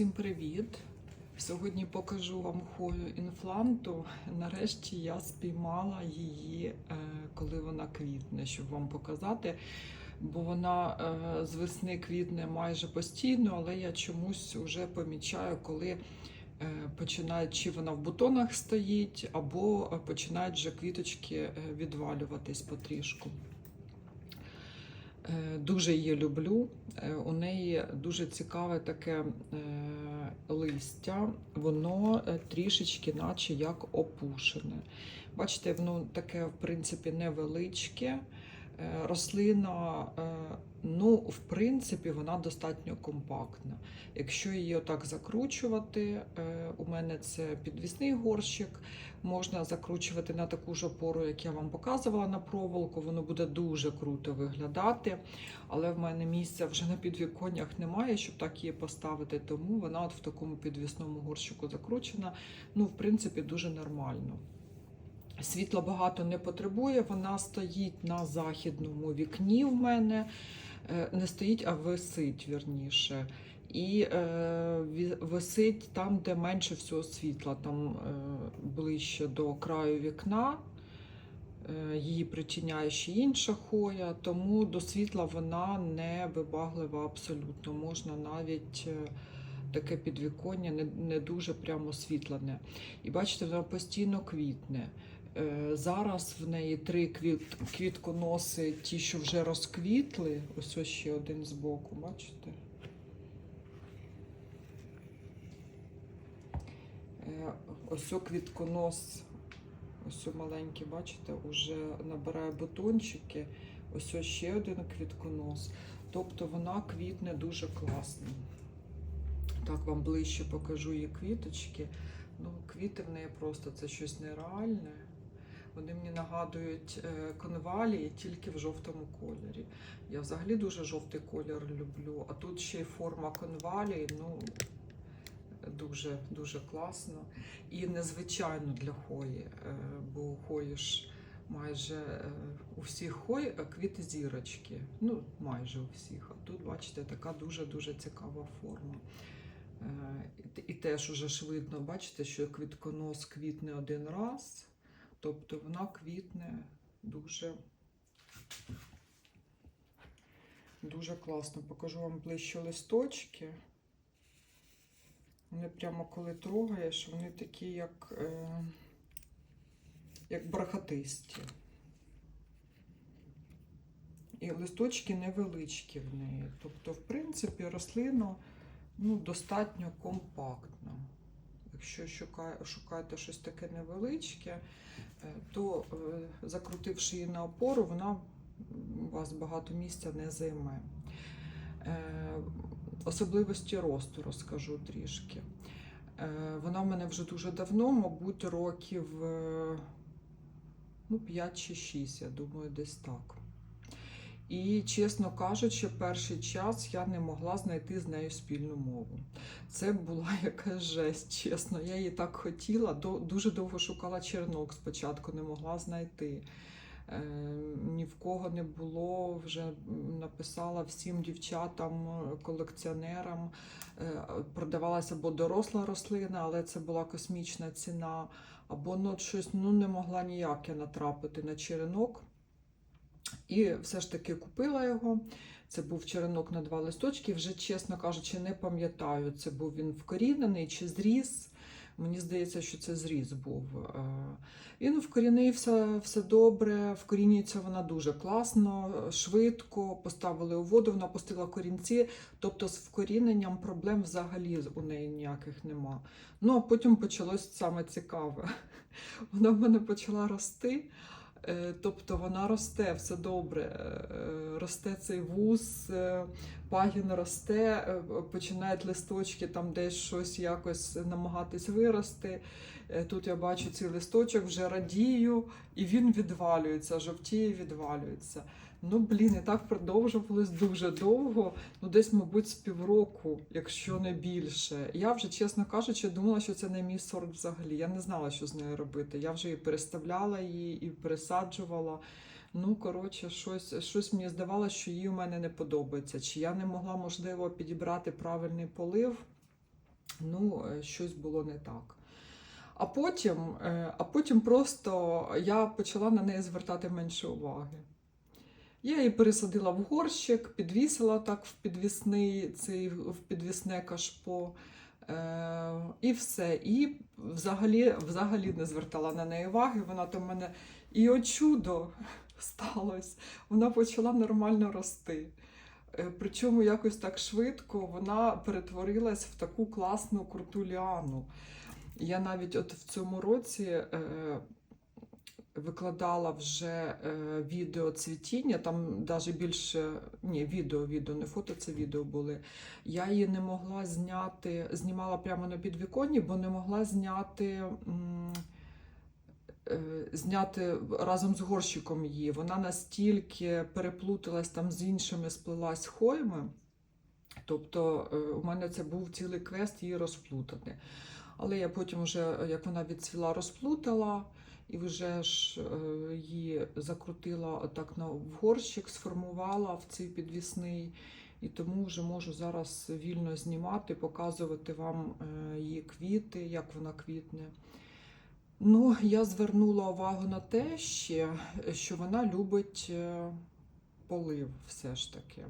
Всім привіт! Сьогодні покажу вам хою інфланту. Нарешті я спіймала її, е, коли вона квітне, щоб вам показати. Бо вона е, з весни квітне майже постійно, але я чомусь вже помічаю, коли е, починає, чи вона в бутонах стоїть, або починають вже квіточки відвалюватись потрішку. Е, Дуже її люблю. Е, У неї дуже цікаве таке е, листя, воно трішечки, наче як опушене. Бачите, воно таке, в принципі, невеличке. Е, Рослина, е, ну, в принципі, вона достатньо компактна. Якщо її отак закручувати, е, у мене це підвісний горщик, можна закручувати на таку ж опору, як я вам показувала на проволоку, воно буде дуже круто виглядати. Але в мене місця вже на підвіконнях немає, щоб так її поставити, тому вона от в такому підвісному горщику закручена. Ну, в принципі, дуже нормально. Світла багато не потребує, вона стоїть на західному вікні в мене. Е, Не стоїть, а висить вірніше. І е, висить там, де менше всього світла, там е, ближче до краю вікна. Е, Її причиняє ще інша хоя, тому до світла вона не вибаглива абсолютно. Можна навіть е, таке підвіконня не, не дуже прямо світлене. І бачите, вона постійно квітне. Е, Зараз в неї три квіт, квітконоси, ті, що вже розквітли. Ось ось ще один збоку, бачите? Е, Ось о квітконос, ось о маленький, бачите, вже набирає бутончики. Ось ось ще один квітконос. Тобто вона квітне дуже класно. Так, вам ближче покажу її квіточки. Ну, квіти в неї просто це щось нереальне. Вони мені нагадують е, конвалії тільки в жовтому кольорі. Я взагалі дуже жовтий колір люблю, а тут ще й форма конвалії, ну дуже дуже класно. І незвичайно для хої, е, бо у хої ж майже е, у всіх хой е, квіти зірочки. Ну, майже у всіх. А тут, бачите, така дуже-дуже цікава форма. І теж уже ж видно, бачите, що квітконос квітне один раз, тобто вона квітне дуже, дуже класно. Покажу вам ближче листочки. Вони прямо коли трогаєш, вони такі, як, е, як бархатисті. І листочки невеличкі в неї. Тобто, в принципі, рослина ну, достатньо компактна. Якщо шукаєте щось таке невеличке, е, то е, закрутивши її на опору, вона у вас багато місця не займе. Е, Особливості росту розкажу трішки. Вона в мене вже дуже давно, мабуть, років ну, 5 чи 6, я думаю, десь так. І, чесно кажучи, перший час я не могла знайти з нею спільну мову. Це була якась жесть, чесно. Я її так хотіла. Дуже довго шукала чернок спочатку, не могла знайти. Е, ні в кого не було, вже написала всім дівчатам, колекціонерам. Е, Продавалася або доросла рослина, але це була космічна ціна, або ну, щось ну, не могла ніяк я натрапити на черенок. І все ж таки купила його. Це був черенок на два листочки. Вже, чесно кажучи, не пам'ятаю, це був він вкорінений чи зріс. Мені здається, що це зріз був. Е, Він вкорінився, все добре, вкорінюється вона дуже класно, швидко. Поставили у воду, вона пустила корінці. Тобто з вкоріненням проблем взагалі у неї ніяких нема. Ну а потім почалось саме цікаве. Вона в мене почала рости. Е, Тобто вона росте, все добре. Е, Росте цей вуз, е, пагін росте, починають листочки там десь щось якось намагатись вирости. Тут я бачу цей листочок, вже радію, і він відвалюється, жовтіє, відвалюється. Ну, блін, і так продовжувалось дуже довго, ну десь, мабуть, з півроку, якщо не більше. Я вже, чесно кажучи, думала, що це не мій сорт взагалі. Я не знала, що з нею робити. Я вже і переставляла її, і пересаджувала. Ну, коротше, щось, щось мені здавалося, що їй у мене не подобається. Чи я не могла, можливо, підібрати правильний полив. ну, е, щось було не так. А потім, е, а потім просто я почала на неї звертати менше уваги. Я її пересадила в горщик, підвісила так в підвісний, цей, в підвісне кашпо. Е, і все. І взагалі, взагалі не звертала на неї уваги. Вона то мене і о чудо сталося. Вона почала нормально рости. Е, Причому якось так швидко вона перетворилась в таку класну круту ліану. Я навіть от в цьому році е, викладала вже е, відео цвітіння, там навіть більше ні, відео, відео, не фото, це відео були. Я її не могла зняти, знімала прямо на підвіконні, бо не могла зняти. е, Зняти разом з горщиком її. Вона настільки переплуталась там з іншими, сплелась хойми. Тобто е, у мене це був цілий квест її розплутати. Але я потім, вже, як вона відцвіла, розплутала і вже ж е, її закрутила отак на горщик, сформувала в цей підвісний. І тому вже можу зараз вільно знімати, показувати вам е, її квіти, як вона квітне. Ну, я звернула увагу на те ще, що вона любить е, полив все ж таки.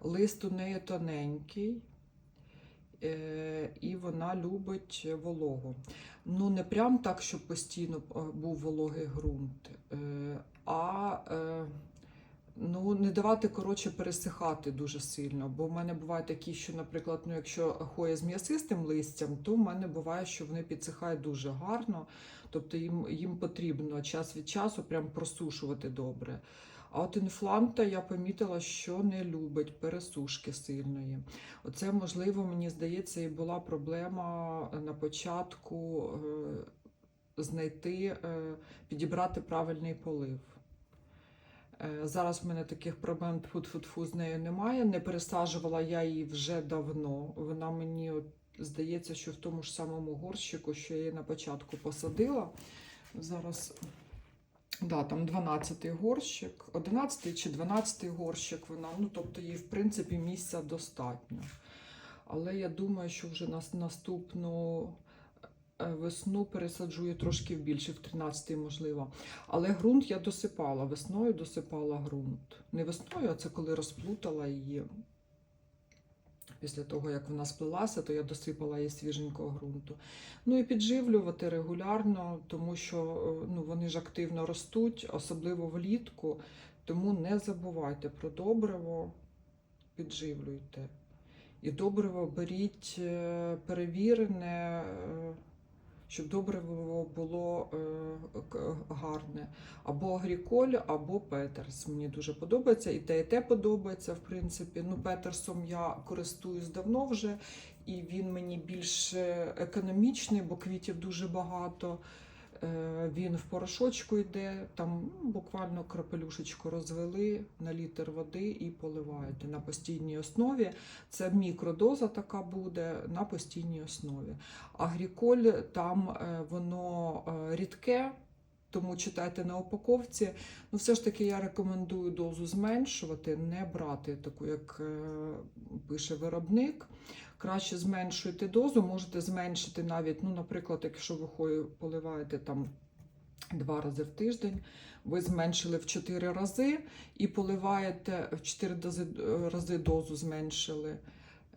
Лист у неї тоненький, і вона любить вологу. Ну, не прям так, щоб постійно е, був вологий ґрунт, е, а е, ну, не давати коротше пересихати дуже сильно. Бо в мене буває такі, що, наприклад, ну, якщо хоя з м'ясистим листям, то в мене буває, що вони підсихають дуже гарно. Тобто їм, їм потрібно час від часу прям просушувати добре. А от інфланта я помітила, що не любить пересушки сильної. Оце, можливо, мені здається, і була проблема на початку е, знайти, е, підібрати правильний полив. Е, Зараз в мене таких проблем тфу-тфу-тфу з нею немає. Не пересаджувала я її вже давно. Вона мені от, здається, що в тому ж самому горщику, що я її на початку посадила. Зараз Да, там 12-й горщик, 11-й чи 12-й горщик вона, ну тобто їй, в принципі, місця достатньо. Але я думаю, що вже на наступну е, весну пересаджу її трошки більше, в 13-й, можливо. Але ґрунт я досипала, весною досипала ґрунт. Не весною, а це коли розплутала її. Після того, як вона сплилася, то я досипала її свіженького ґрунту. Ну і підживлювати регулярно, тому що е, ну, вони ж активно ростуть, особливо влітку. Тому не забувайте про добриво, підживлюйте. І добриво беріть е, перевірене, е, щоб добриво було е, гарне. Або агріколь, або петерс. Мені дуже подобається. І те, і те подобається, в принципі. Ну, петерсом я користуюсь давно вже, і він мені більш е, економічний, бо квітів дуже багато. Е, Він в порошочку йде, там ну, буквально крапелюшечку розвели на літр води і поливаєте на постійній основі. Це мікродоза така буде на постійній основі. Агріколь там е, воно е, рідке, тому читайте на упаковці. Ну, все ж таки я рекомендую дозу зменшувати, не брати таку, як е, пише виробник. Краще зменшуйте дозу, можете зменшити навіть, ну, наприклад, якщо ви поливаєте там два рази в тиждень, ви зменшили в 4 рази і поливаєте в 4 рази дозу зменшили.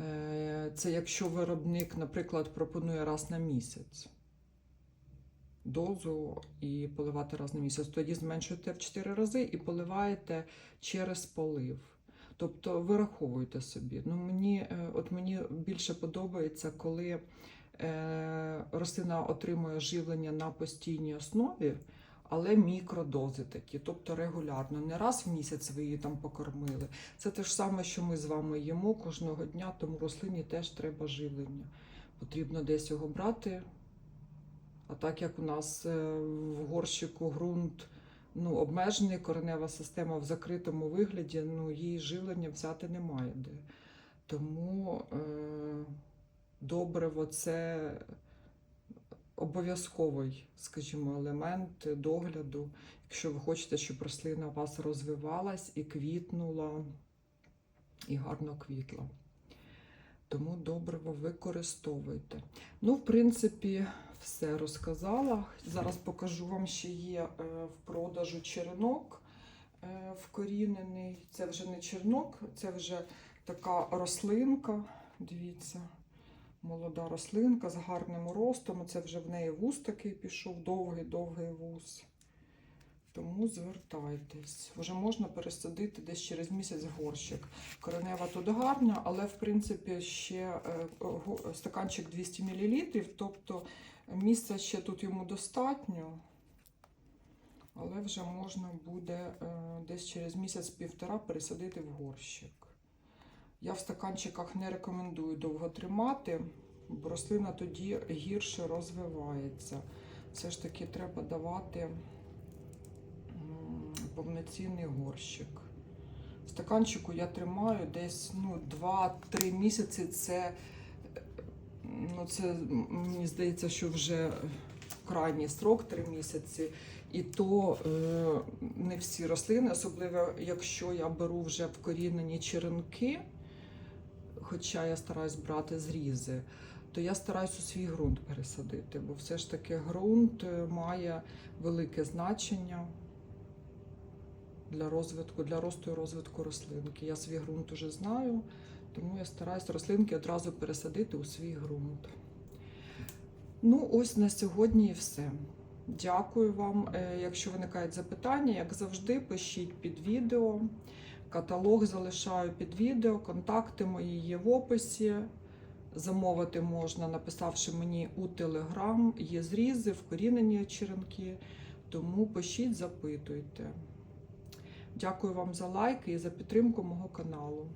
Е, Це якщо виробник, наприклад, пропонує раз на місяць дозу і поливати раз на місяць, тоді зменшуєте в 4 рази і поливаєте через полив. Тобто вираховуйте собі. Ну, мені, е, от мені більше подобається, коли е, рослина отримує живлення на постійній основі, але мікродози такі, тобто регулярно. Не раз в місяць ви її там покормили. Це те ж саме, що ми з вами їмо кожного дня, тому рослині теж треба живлення. Потрібно десь його брати. А так як у нас е, в горщику ґрунт ну, обмежений, коренева система в закритому вигляді, ну, її живлення взяти немає де. Тому е, добриво це обов'язковий, скажімо, елемент догляду, якщо ви хочете, щоб рослина у вас розвивалась і квітнула, і гарно квітла. Тому добриво використовуйте. Ну, в принципі, все розказала. Зараз покажу вам, що є е, в продажу черенок е, вкорінений. Це вже не чернок, це вже така рослинка. Дивіться, молода рослинка з гарним ростом. Це вже в неї вуз такий пішов, довгий-довгий вуз. Тому звертайтесь. Вже можна пересадити десь через місяць горщик. Коренева тут гарна, але в принципі ще е, стаканчик 200 мл, тобто місця ще тут йому достатньо. Але вже можна буде е, десь через місяць-півтора пересадити в горщик. Я в стаканчиках не рекомендую довго тримати, бо рослина тоді гірше розвивається. Все ж таки треба давати повноцінний горщик. В стаканчику я тримаю десь ну, 2-3 місяці. Це, ну, це мені здається, що вже крайній строк 3 місяці. І то е, не всі рослини, особливо якщо я беру вже вкорінені черенки, хоча я стараюсь брати зрізи, то я стараюсь у свій ґрунт пересадити, бо все ж таки ґрунт е, має велике значення для розвитку, для росту і розвитку рослинки. Я свій ґрунт уже знаю, тому я стараюсь рослинки одразу пересадити у свій ґрунт. Ну, ось на сьогодні і все. Дякую вам. Е, Якщо виникають запитання, як завжди, пишіть під відео. Каталог залишаю під відео, контакти мої є в описі. Замовити можна, написавши мені у Телеграм. Є зрізи, вкорінені черенки. Тому пишіть, запитуйте. Дякую вам за лайки і за підтримку мого каналу.